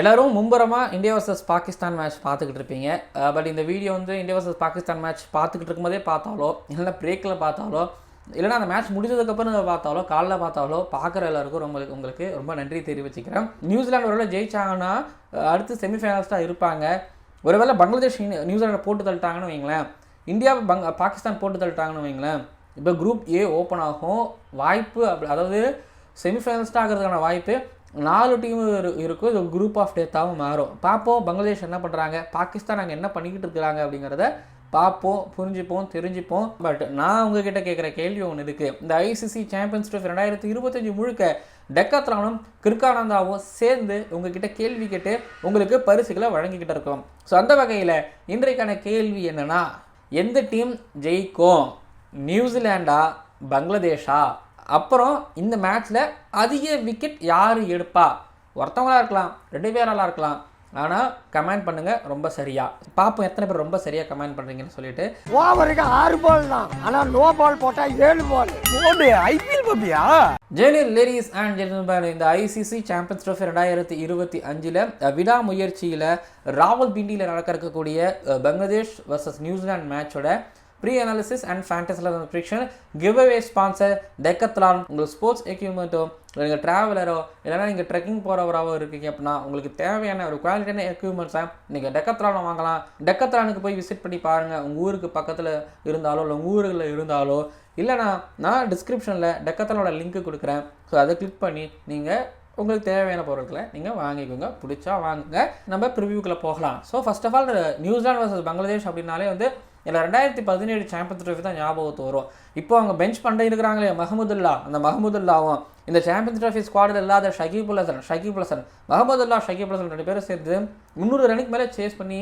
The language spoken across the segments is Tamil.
எல்லோரும் மும்பரமாக இந்தியா வர்சஸ் பாகிஸ்தான் மேட்ச் பார்த்துக்கிட்டு இருப்பீங்க. பட் இந்த வீடியோ வந்து இந்தியா வர்சஸ் பாகிஸ்தான் மேட்ச் பார்த்துக்கிட்டு இருக்கும்போதே பார்த்தாலோ இல்லைன்னா பிரேக்கில் பார்த்தாலோ இல்லைன்னா அந்த மேட்ச் முடிஞ்சதுக்கப்புறம் பார்த்தாலோ காலைல பார்த்தாலோ பார்க்குற எல்லாருக்கும் ரொம்ப உங்களுக்கு ரொம்ப நன்றி தெரிவிச்சுக்கிறேன். நியூசிலாந்து ஒருவேளை ஜெயிச்சாங்கன்னா அடுத்து அடுத்து செமிஃபைனலிஸ்ட்டாக இருப்பாங்க. ஒருவேளை பங்களாதேஷ் நியூசிலாண்டை போட்டு தள்ளிட்டாங்கன்னு வைங்களேன். இந்தியா பங் பாகிஸ்தான் போட்டு தள்ளிட்டாங்கன்னு வைங்களேன். இப்போ குரூப் ஏ ஓப்பன் ஆகும். வாய்ப்பு அப்படி அதாவது செமிஃபைனலிஸ்ட் ஆகிறதுக்கான வாய்ப்பு. நாலு டீம் இருக்கும். இது குரூப் ஆஃப் டேத்தாகவும் மாறும். பார்ப்போம் பங்களாதேஷ் என்ன பண்ணுறாங்க பாகிஸ்தான் அங்கே என்ன பண்ணிக்கிட்டு இருக்கிறாங்க அப்படிங்கிறத பார்ப்போம் புரிஞ்சுப்போம் தெரிஞ்சுப்போம். பட் நான் உங்ககிட்ட கேட்குற கேள்வி ஒன்று இருக்குது இந்த ஐசிசி சாம்பியன்ஸ் ட்ரோஃபி ரெண்டாயிரத்தி இருபத்தஞ்சு முழுக்க டெக்காத்ரானும் கிருக்கானந்தாவும் சேர்ந்து உங்ககிட்ட கேள்வி கேட்டு உங்களுக்கு பரிசுகளை வழங்கிக்கிட்டு இருக்கோம். ஸோ அந்த வகையில் இன்றைக்கான கேள்வி என்னென்னா எந்த டீம் ஜெயிக்கும்? நியூசிலாண்டா பங்களாதேஷா? அப்புறம் இந்த மேட்ச்சில் அதிக விக்கெட் யார் எடுப்பா? ஒருத்தவங்களா இருக்கலாம் ரெண்டு பேராலாம் இருக்கலாம். ஆனால் கமெண்ட் பண்ணுங்கள் ரொம்ப சரியா. பார்ப்போம் எத்தனை பேர் ரொம்ப சரியாக கமெண்ட் பண்ணுறீங்கன்னு சொல்லிட்டு. ஓவருக்கு ஆறு பால் தான். ஆனா நோ பால் போட்டா ஏழு பால் போடு ஐபிஎல் பாப்பியா? ஜெனியல் லேடிஸ் அண்ட் ஜென்டில்மேன் இந்த ஐசிசி சாம்பியன்ஸ் ட்ரோஃபி ரெண்டாயிரத்தி இருபத்தி அஞ்சில் விடாமுயற்சியில் ராவல்பிண்டியில் நடக்க இருக்கக்கூடிய பங்களாதேஷ் வர்சஸ் நியூசிலாந்து மேட்சோட ப்ரீ அனாலிசிஸ் அண்ட் ஃபேண்டஸில் prediction give away sponsor Decathlon உங்களுக்கு ஸ்போர்ட்ஸ் எக்யூப்மெண்ட்டோ நீங்கள் ட்ராவலரோ இல்லைனா நீங்கள் ட்ரெக்கிங் போகிறவராவோ இருக்கீங்க அப்படின்னா உங்களுக்கு தேவையான ஒரு குவாலிட்டியான எக்யூப்மெண்ட்ஸை நீங்கள் டெக்கத்லானை வாங்கலாம். டெக்கத்லானுக்கு போய் விசிட் பண்ணி பாருங்கள் உங்கள் ஊருக்கு பக்கத்தில் இருந்தாலோ இல்லை உங்கள் ஊர்களில் இருந்தாலோ இல்லைனா நான் டிஸ்கிரிப்ஷனில் டெக்கத்தலோட லிங்க் கொடுக்குறேன். ஸோ அதை கிளிக் பண்ணி நீங்கள் உங்களுக்கு தேவையான பொருட்களை நீங்கள் வாங்கிக்கோங்க. பிடிச்சா வாங்குங்க. நம்ம ப்ரிவியூக்குள்ளே போகலாம். So first of all New Zealand versus Bangladesh அப்படின்னாலே வந்து இல்லை ரெண்டாயிரத்தி பதினேழு சாம்பியன்ஸ் ட்ரோஃபி தான் ஞாபகத்து வரும். இப்போ அவங்க பெஞ்ச் பண்ண இருக்கிறாங்களே மஹமுதுல்லா. அந்த மஹமுதுல்லாவும் இந்த சாம்பியன்ஸ் ட்ரோஃபி ஸ்குவாடில் இல்லாத ஷகீபுல் ஹசன் ஷகீப் ஹசன் மஹமதுல்லா ஷகீப் ஹசன் ரெண்டு பேரும் சேர்ந்து முந்நூறு ரனுக்கு மேலே சேஸ் பண்ணி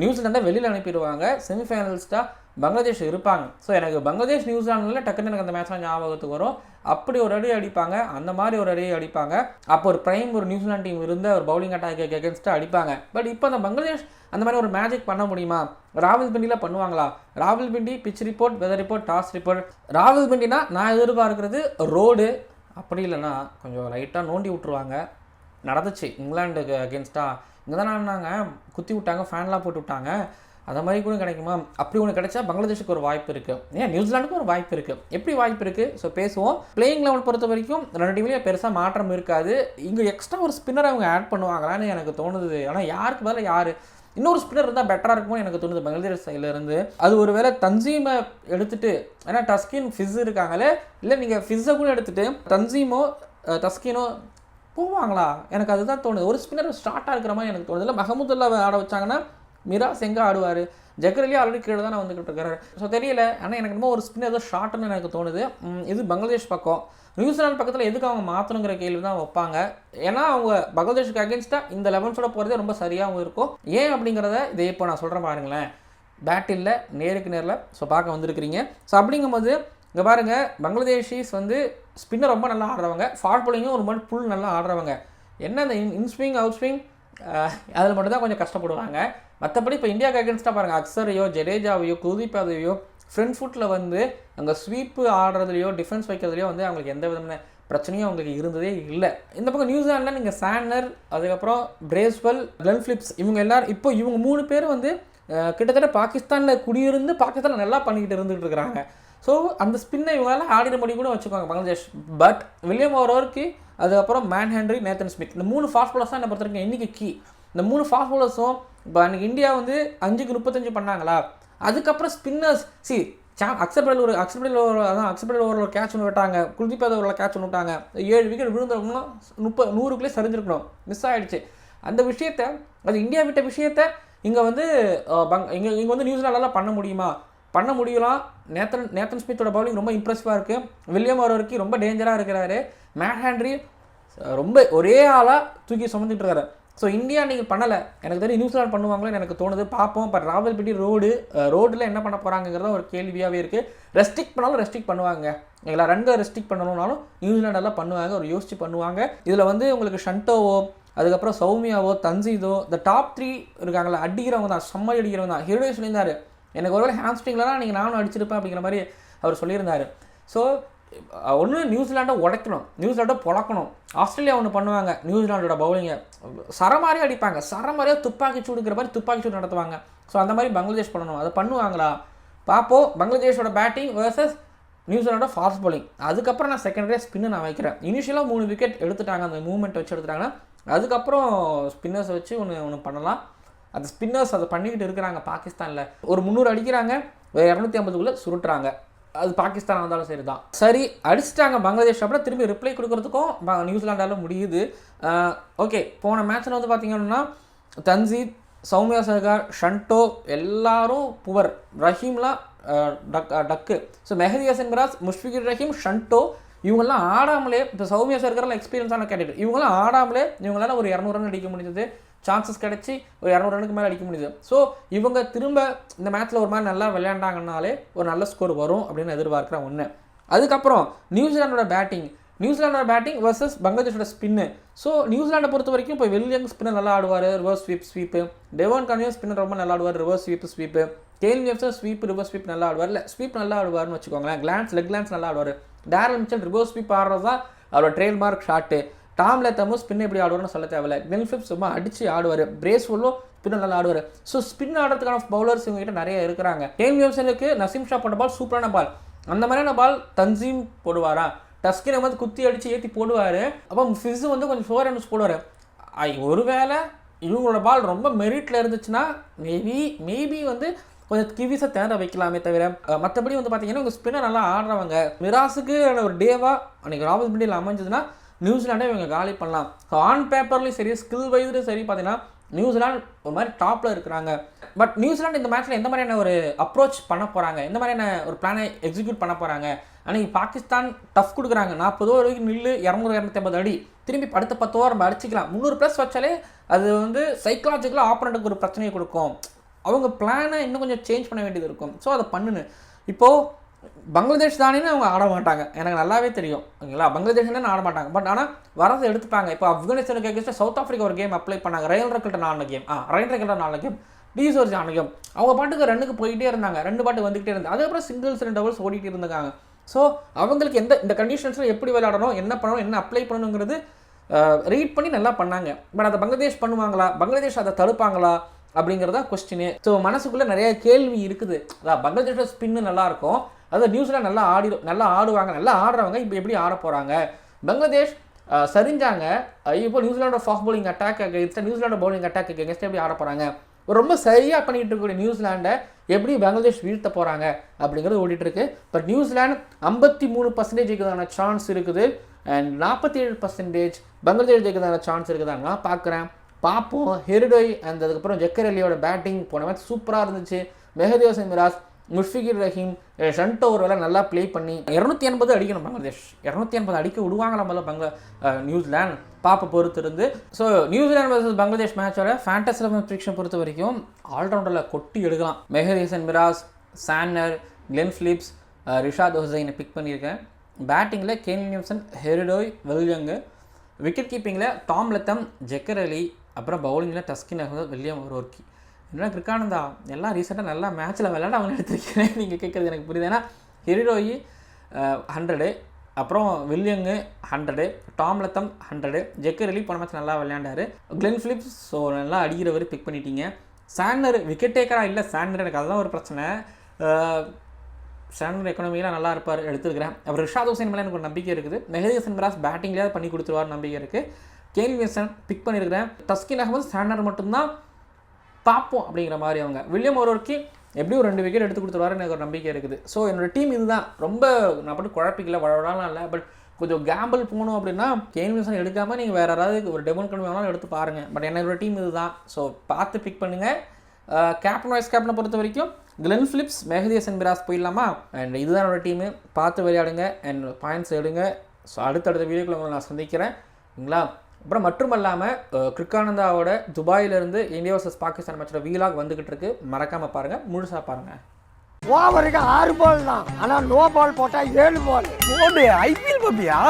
நியூசிலாந்தை வெளியில் அனுப்பிடுவாங்க. செமிஃபைனலிஸ்ட்டாக பங்களாதேஷ் இருப்பாங்க. ஸோ எனக்கு பங்களாதேஷ் நியூசிலாண்டில் டக்குன்னு எனக்கு அந்த மேட்ச்லாம் ஞாபகத்துக்கு வரும். அப்படி ஒரு அடி அடிப்பாங்க. அந்த மாதிரி ஒரு அடி அடிப்பாங்க. அப்போ ஒரு ப்ரைம் ஒரு நியூசிலாந்து டீம் இருந்த ஒரு பவுலிங் அட்டாக் அகேன்ஸ்டாக அடிப்பாங்க. பட் இப்போ அந்த பங்களாதேஷ் அந்த மாதிரி ஒரு மேஜிக் பண்ண முடியுமா? ராவல் பிண்டியில் பண்ணுவாங்களா? Rawalpindi pitch report weather report toss report Rawal பிண்டினா நான் எதிர்பார்க்கறது ரோடு அப்படி இல்லைன்னா கொஞ்சம் லைட்டாக நோண்டி விட்ருவாங்க நடந்துச்சு. இங்கிலாண்டுக்கு அகேன்ஸ்டாக இங்கே தான் ஆடினாங்க குத்தி விட்டாங்க ஃபேன்லாம் போட்டு விட்டாங்க அந்த மாதிரி கூட கிடைக்குமா? அப்படி ஒன்று கிடைச்சா பங்களாதேஷுக்கு ஒரு வாய்ப்பு இருக்குது ஏன் நியூசிலாண்டுக்கும் ஒரு வாய்ப்பு இருக்குது எப்படி வாய்ப்பு இருக்குது ஸோ பேசுவோம். பிளேயிங் லெவல் பொறுத்த வரைக்கும் ரெண்டு டீம்லேயும் பெருசாக மாற்றம் இருக்காது. இங்கே எக்ஸ்ட்ரா ஒரு ஸ்பின்னர் அவங்க ஆட் பண்ணுவாங்களான்னு எனக்கு தோணுது. ஆனால் யாருக்கு பதிலாக யார்? இன்னொரு ஸ்பின்னர் இருந்தால் பெட்டராக இருக்குமோ எனக்கு தோணுது பங்களாதேஷ் சைட்லேருந்து அது ஒரு வேளை தன்சீமை எடுத்துட்டு ஏன்னா டஸ்கின் ஃபிஸ் இருக்காங்களே. இல்லை நீங்கள் ஃபிஸ்ஸை கூட எடுத்துட்டு தன்சீமோ தஸ்கினோ போவாங்களா எனக்கு அதுதான் தோணுது. ஒரு ஸ்பின்னர் ஸ்டார்ட்டாக இருக்கிற மாதிரி எனக்கு தோணுது. இல்லை மஹமுதுல்லா ஆட வச்சாங்கன்னா மிராஸ் எங்கே ஆடுவார். ஜக்கரலி ஆல்ரெடி கீழே தானே வந்துக்கிட்டு இருக்காரு ஸோ தெரியல. ஆனால் எனக்கு ரொம்ப ஒரு ஸ்பின்னர் ஏதோ ஷார்ட்னு எனக்கு தோணுது. இது பங்களாதேஷ் பக்கம். நியூசிலாந்து பக்கத்தில் எதுக்கு அவங்க மாற்றணுங்கிற கேள்வி தான் வைப்பாங்க. ஏன்னா அவங்க பங்களாதேஷுக்கு அகேன்ஸ்டாக இந்த லெவன்ஸோட போகிறதே ரொம்ப சரியாகவும் இருக்கும். ஏன் அப்படிங்கிறத இதை இப்போ நான் சொல்கிறேன் பாருங்களேன். பேட்டில் இல்லை நேருக்கு நேரில் ஸோ பார்க்க வந்திருக்கிறீங்க. ஸோ அப்படிங்கும்போது இங்கே பாருங்கள் பங்களாதேஷிஸ் வந்து ஸ்பின்னர் ரொம்ப நல்லா ஆடுறவங்க ஃபாஸ்ட் போலிங்கும் ஒரு மாதிரி புல் நல்லா ஆடுறவங்க. என்ன அந்த இன் இன்ஸ்விங் அவுட் ஸ்விங் அதில் மட்டும் தான் கொஞ்சம் கஷ்டப்படுவாங்க. மற்றபடி இப்போ இந்தியாவுக்கு அகேன்ஸ்டாக பாருங்கள் அக்ஸரையோ ஜடேஜாவையோ குல்தீப் யாதவையோ ஃப்ரண்ட் ஃபுட்டில் வந்து அங்கே ஸ்வீப்பு ஆடுறதுலையோ டிஃபென்ஸ் வைக்கிறதுலையோ வந்து அவங்களுக்கு எந்த விதமான பிரச்சனையும் அவங்களுக்கு இருந்ததே இல்லை. இந்த பக்கம் நியூசிலாண்டில் நீங்கள் சேனர் அதுக்கப்புறம் பிரேஸ்வெல் கிளன் ஃபிலிப்ஸ் இவங்க எல்லாரும் இப்போ இவங்க மூணு பேர் வந்து கிட்டத்தட்ட பாகிஸ்தானில் குடியிருந்து பாகிஸ்தானில் நல்லா பண்ணிக்கிட்டு இருந்துகிட்டு இருக்கிறாங்க. ஸோ அந்த ஸ்பின்னை இவங்களால ஆடிட முடியும் கூட வச்சுக்கோங்க பங்களாதேஷ். பட் வில்லியம் ஓவருக்கு அதுக்கப்புறம் மேன் ஹென்ரி நேத்தன் ஸ்மித் இந்த மூணு ஃபாஸ்ட் பாலர்ஸ் தான் என்ன பொறுத்திருக்கேன் இன்றைக்கி கீ இந்த மூணு ஃபாஸ்ட் பாலர்ஸும் இப்போ அன்றைக்கி இந்தியா வந்து அஞ்சுக்கு முப்பத்தஞ்சு பண்ணாங்களா? அதுக்கப்புறம் ஸ்பின்னர்ஸ் சி சா அக்செப்டல் ஒரு அக்செப்டல் ஓவர் அதான் அக்செப்டல் ஓவரில் ஒரு கேட்ச் ஒன்று விட்டாங்க. குல்தீப் யாதவ் ஓவரில் கேட்ச் ஒன்று விட்டாங்க. ஏழு விக்கெட் விழுந்தவங்கன்னா முப்பது நூறுக்குள்ளே சரிஞ்சிருக்கணும். மிஸ் ஆகிடுச்சு அந்த விஷயத்த அது இந்தியா விட்ட விஷயத்த இங்கே வந்து பங் இங்கே இங்கே வந்து நியூசிலாண்டால பண்ண முடியுமா? பண்ண முடியலாம். நேத்தன் நேத்தன் ஸ்மித்தோட பவுலிங் ரொம்ப இம்ப்ரெசிவாக இருக்குது வில்லியம் ஓவருக்கு ரொம்ப டேஞ்சராக இருக்கிறாரு. மேட் ஹேண்ட்ரி ரொம்ப ஒரே ஆளாக தூக்கி சுமந்துட்டு இருக்காரு. ஸோ இந்தியா நீங்கள் பண்ணலை. எனக்கு தெரியும் நியூசிலாந்து பண்ணுவாங்களோன்னு எனக்கு தோணுது. பார்ப்போம். பட் ராவல்பிட்டி ரோடு ரோடில் என்ன பண்ண போகிறாங்கிறத ஒரு கேள்வியாகவே இருக்குது ரெஸ்ட்ரிக்ட் பண்ணாலும் ரெஸ்ட்ரிக்ட் பண்ணுவாங்க. எங்களை ரன்களை ரெஸ்ட்ரிக்ட் பண்ணணும்னாலும் நியூசிலாண்டெல்லாம் பண்ணுவாங்க. ஒரு யோசிச்சு பண்ணுவாங்க. இதில் வந்து உங்களுக்கு ஷண்டோவோ அதுக்கப்புறம் சௌமியாவோ தன்சீதோ இந்த டாப் த்ரீ இருக்காங்களா அடிக்கிறவங்க தான். செம்மடி அடிக்கிறவங்க தான். ஹிருடே சொல்லியிருந்தாரு. எனக்கு ஒருவேளை ஹாம்ஸ்ட்ரிங்லாம் நீங்கள் நானும் அடிச்சிருப்பேன் அப்படிங்கிற மாதிரி அவர் சொல்லியிருந்தார். ஸோ ஒன்று நியூசிலாண்டை உடைக்கணும். நியூசிலாண்டை பொழக்கணும். ஆஸ்திரேலியா ஒன்று பண்ணுவாங்க நியூசிலாண்டோட பவுலிங்கை சர மாதிரி அடிப்பாங்க. சர மாதிரியே துப்பாக்கி சூடுங்கிற மாதிரி துப்பாக்கி சூடு நடத்துவாங்க. ஸோ அந்த மாதிரி பங்களாதேஷ் பண்ணணும். அதை பண்ணுவாங்களா? பார்ப்போம் பங்களாதேஷோட பேட்டிங் வேர்சஸ் நியூசிலாண்டோட ஃபாஸ்ட் பவுலிங் அதுக்கப்புறம் நான் செகண்ட் ஸ்பின்னு நான் வைக்கிறேன். இனிஷியலாக மூணு விக்கெட் எடுத்துட்டாங்க. அந்த மூவ்மெண்ட் வச்சு எடுத்துட்டாங்கன்னா அதுக்கப்புறம் ஸ்பின்னர்ஸ் வச்சு ஒன்று ஒன்று பண்ணலாம். அந்த ஸ்பின்னர்ஸ் அதை பண்ணிக்கிட்டு இருக்கிறாங்க பாகிஸ்தானில். ஒரு முந்நூறு அடிக்கிறாங்க ஒரு இரநூத்தி ஐம்பதுக்குள்ளே சுருட்டுறாங்க. அது பாகிஸ்தான் வந்தாலும் சரி தான் சரி அடிச்சிட்டாங்க பங்களாதேஷ் அப்புறம் திரும்பி ரிப்ளை கொடுக்கறதுக்கும் ப- முடியுது. ஓகே போன மேட்ச்சில் வந்து பார்த்தீங்கன்னா தன்சீத் சௌமியா சர்கார் ஷண்டோ எல்லாரும் poor. ரஹீம்லாம் duck duck. So Mehidy Hasan Miraz Mushfiqur Rahim Shanto இவங்கெல்லாம் ஆடாமலே இப்போ சௌமியா இருக்கிற எக்ஸ்பீரியன்ஸான கேண்டிடேட் இவங்கெல்லாம் ஆடாமலே இவங்களால ஒரு இரநூறு ரன் அடிக்க முடிஞ்சது. சான்சஸ் கிடச்சி ஒரு இரநூறு ரனுக்கு மேலே அடிக்க முடியுது ஸோ இவங்க திரும்ப இந்த மேட்ச்சில் ஒரு மாதிரி நல்லா விளையாண்டாங்கனாலே ஒரு நல்ல ஸ்கோர் வரும் அப்படின்னு எதிர்பார்க்குறேன் ஒன்று அதுக்கப்புறம் நியூசிலாண்டோட பேட்டிங் நியூசிலாண்டோட பேட்டிங் வர்சஸ் பங்களாதேஷோட ஸ்பின்னு ஸோ நியூசிலாண்டை பொறுத்த வரைக்கும் இப்போ வில்லியம் ஸ்பின்னர் நல்லா ஆடுவார் ரிவர்ஸ் ஸ்வீப் ஸ்வீப்பு டெவன் கனியோ ஸ்பின்னர் ரொம்ப நல்லா ஆடுவார் ரிவர்ஸ் ஸ்வீப் ஸ்வீப்பு கேல் நியூஸர் ஸ்வீப் ரிவர்ஸ் ஸ்வீப் நல்லா ஆடுவார். இல்லை ஸ்வீப் நல்லா ஆடுவார்னு வச்சுக்கோங்களேன். கிளான்ஸ் லெக் கிளான்ஸ் நல்லா ஆடுவார். டேரல் மிச்சல் ரிவர்ஸ் ஸ்வீப் ஆடுறது தான் அவரோட ட்ரேட்மார்க் ஷாட்டு டாம் லெத்தமும் ஸ்பின் எப்படி ஆடுவார்னு சொல்ல தேவையில்ல. மில்ஃபிப் சும்மா அடிச்சு ஆடுவார். பிரேஸ் ஃபுல்லும் நல்லா ஆடுவார். ஸோ ஸ்பின் ஆடுறதுக்கான பவுலர்ஸ் இவங்ககிட்ட நிறைய இருக்கிறாங்க. கேல் யோசனுக்கு நசீம் ஷா போட்ட பால் சூப்பரான பால் அந்த மாதிரியான பால் தன்சீம் போடுவாரா? டஸ்கினை வந்து குத்தி அடித்து ஏற்றி போடுவார். அப்போ ஃபிஸு வந்து கொஞ்சம் ஃபோர் ரன்ஸ் போடுவார். ஐ ஒருவேளை இவங்களோட பால் ரொம்ப மெரிட்டில் இருந்துச்சுன்னா மேபி மேபி வந்து கொஞ்சம் கிவிஸை தேட வைக்கலாமே தவிர மற்றபடி வந்து பார்த்தீங்கன்னா இவங்க ஸ்பின்னர் நல்லா ஆடுறவங்க மிராஸுக்கு ஒரு டேவாக அன்றைக்கி ராபர்ட் பிண்டியில் அமைஞ்சதுன்னா நியூசிலாண்டே இவங்க காலி பண்ணலாம். ஸோ ஆன் பேப்பர்லேயும் சரி ஸ்கில் வைஸ்லையும் சரி பார்த்தீங்கன்னா நியூசிலாந்து ஒரு மாதிரி டாப்பில் இருக்கிறாங்க. பட் நியூசிலாந்து இந்த மேட்ச்சில் எந்த மாதிரியான ஒரு அப்ரோச் பண்ண போகிறாங்க எந்த மாதிரியான ஒரு பிளானை எக்ஸிக்யூட் பண்ண போகிறாங்க அன்னைக்கு பாகிஸ்தான் டஃப் கொடுக்குறாங்க. நாற்பது ஓவர் வரைக்கும் நில்லு இரநூறு இரநூத்தி ஐம்பது அடி. திரும்பி அடுத்த பத்து ஓவர் நம்ம அடிச்சிக்கலாம். முந்நூறு ப்ளஸ் வச்சாலே அது வந்து சைக்கலாஜிக்கலாக ஆப்பரண்ட்டுக்கு ஒரு பிரச்சனையை கொடுக்கும். அவங்க பிளானை இன்னும் கொஞ்சம் சேஞ்ச் பண்ண வேண்டியது இருக்கும். ஸோ அதை பண்ணுன்னு. இப்போது பங்களாதேஷ் தானேன்னு அவங்க ஆட மாட்டாங்க. எனக்கு நல்லாவே தெரியும். ஓகேங்களா? பங்களாதேஷ் தானே ஆட மாட்டாங்க. பட் ஆனால் வரதை எடுத்துப்பாங்க இப்போ ஆப்கானிஸ்தானுக்கு எகேன்ஸ்டாக சவுத் ஆஃப்ரிக்கா ஒரு கேம் அப்ளை பண்ணாங்க. ரயில் ரக்கிட்ட நாலு கேம் ஆ ரயில் ரக்கிட்ட நாலு கேம் டீசோர்ஸ் ஆனையும் அவங்க பாட்டுக்கு ரன்னுக்கு போயிட்டே இருந்தாங்க. ரெண்டு பாட்டு வந்துகிட்டே இருந்தாங்க அதுக்கப்புறம் சிங்கிள்ஸ் ரெண்டு டபுள்ஸ் ஓடிட்டு இருந்தாங்க ஸோ அவங்களுக்கு எந்த இந்த கண்டிஷன்ஸில் எப்படி விளையாடணும் என்ன பண்ணணும் என்ன அப்ளை பண்ணணுங்கிறது ரீட் பண்ணி நல்லா பண்ணாங்க. பட் அதை பங்களாதேஷ் பண்ணுவாங்களா? பங்களாதேஷ் அதை தடுப்பாங்களா? அப்படிங்கிறதா கொஸ்டினு ஸோ மனசுக்குள்ளே நிறைய கேள்வி இருக்குது. அதான் பங்களாதேஷோட ஸ்பின்னு நல்லா இருக்கும் அதாவது நியூசிலாந்து நல்லா ஆடி நல்லா ஆடுவாங்க. நல்லா ஆடுறவங்க இப்போ எப்படி ஆட போகிறாங்க பங்களாதேஷ் சரிஞ்சாங்க. இப்போ நியூசிலாண்டோட ஃபாஸ்ட் போலிங் அட்டாக் அகேன்ஸ்டாக நியூசிலாண்டோட பவுலிங் அட்டாக் அகேன்ஸ்டாக எப்படி ஆட போகிறாங்க ரொம்ப சரியாக பண்ணிகிட்டு இருக்கக்கூடிய நியூசிலாண்டை எப்படி பங்களாதேஷ் வீழ்த்த போகிறாங்க அப்படிங்கிறது ஓடிட்டுருக்கு. பட் நியூசிலாந்து ஐம்பத்தி மூணு பர்சன்டேஜ் இருக்கிறதான சான்ஸ் இருக்குது. அண்ட் நாற்பத்தி ஏழு பர்சன்டேஜ் பங்களாதேஷ் ஜெயிக்கிறதான சான்ஸ் இருக்குதா நான் பார்க்குறேன் பார்ப்போம் ஹெரிடோய் அந்த அதுக்கப்புறம் ஜக்கர் அலியோட பேட்டிங் போன மேட்ச் சூப்பராக இருந்துச்சு. மெஹதி ஹசன் மிராஸ் முஷ்ஃபிகிர் ரஹீம் அஹ் ஷன்டோ வேலை நல்லா ப்ளே பண்ணி இரநூத்தி எண்பது அடிக்கணும் பங்களாதேஷ். இரநூத்தி எண்பது அடிக்க விடுவாங்களா முதல்ல பங்களா அஹ் நியூசிலாந்து? பாப்ப பொறுத்து இருந்து ஸோ நியூசிலாந்து வர்சஸ் பங்களாதேஷ் மேட்சோட ஃபேண்டஸ் ப்ரிக்ஷன் பொறுத்த வரைக்கும் ஆல்ரவுண்டரில் கொட்டி எடுக்கலாம். Mehidy Hasan Miraz Santner Glenn Phillips Rishad ஹுசைனை pick பண்ணியிருக்கேன். பேட்டிங்கில் கேன் நியூசன் ஹெரிடோய் வெல்யங்கு. விக்கெட் கீப்பிங்கில் டாம் லத்தம் ஜெக்கர் அலி அப்புறம் பவுலிங்கில் டஸ்கின் அகமது வில்லியம் ஒருவர்க்கி என்ன கிருக்கானந்தா எல்லாம் ரீசெண்டாக நல்லா மேட்ச்சில் விளையாட அவங்க எடுத்துருக்கிறேன். நீங்கள் கேட்குறது எனக்கு புரியுது. ஏன்னா ஹெரிடோயி ஹண்ட்ரடு அப்புறம் வில்லியங்கு hundred Tom Latham hundred Jaker Ali போன மேட்ச் நல்லா விளையாண்டாரு. கிளென் ஃபிலிப்ஸ் ஸோ நல்லா அடிக்கிறவர் பிக் பண்ணிட்டீங்க. சாண்டர் விக்கெட் டேக்கராக இல்லை சாண்டர் எனக்கு அதுதான் ஒரு பிரச்சனை. அஹ், சாண்டர் எக்கனாமிலாம் நல்லா இருப்பார் எடுத்துருக்கிறேன். அப்புறம் ரிஷாத் ஹுசைன் மேலே எனக்கு ஒரு நம்பிக்கை இருக்குது. மெஹதி ஹசன் மிராஸ் பேட்டிங்லேயே பண்ணி கொடுத்துருவார் நம்பிக்கை இருக்குது கேள்வி பிக் பண்ணியிருக்கிறேன் டஸ்கின் அகமது சாண்டர் மட்டும்தான் பார்ப்போம் அப்படிங்கிற மாதிரி அவங்க. வில்லியம் ஒருவருக்கு எப்படியும் ஒரு ரெண்டு விக்கெட் எடுத்து கொடுத்துருவாருன்னு எனக்கு ஒரு நம்பிக்கை இருக்குது. ஸோ என்னோட டீம் இதுதான். ரொம்ப நான் மட்டும் குழப்பிக்கல வளவலாம் இல்லை. பட் கொஞ்சம் கேம்பிள் போகணும் அப்படின்னா கேன் எடுக்காமல் நீங்கள் வேறு யாராவது ஒரு டெமன் கன்வி வேணாலும் எடுத்து பாருங்கள் பட் என்னோட டீம் இதுதான். ஸோ பார்த்து பிக் பண்ணுங்கள் கேப்டன் வைஸ் கேப்டனை பொறுத்த வரைக்கும் கிளென் ஃபிலிப்ஸ் மெஹதி ஹசன் பிராஸ் போயிடலாமா? அண்ட் இதுதான் என்னோடய டீமு பார்த்து விளையாடுங்க அண்ட் பாயிண்ட்ஸ் எடுங்க. ஸோ அடுத்தடுத்த வீடியோக்குள்ள உங்களை நான் சந்திக்கிறேன். சரிங்களா அப்புறம் மட்டுமல்லாமல் கிருக்கானந்தாவோட துபாயிலிருந்து இந்தியா வர்சஸ் பாகிஸ்தான் மேட்சோட வீலாக் வந்துகிட்டு இருக்கு மறக்காமல் பாருங்கள் முழுசாக பாருங்கள் ஓவருக்கு ஆறு பால் தான். ஆனால் நோ பால் போட்டால் ஏழு பால் ஐபிஎல் பாப்பியா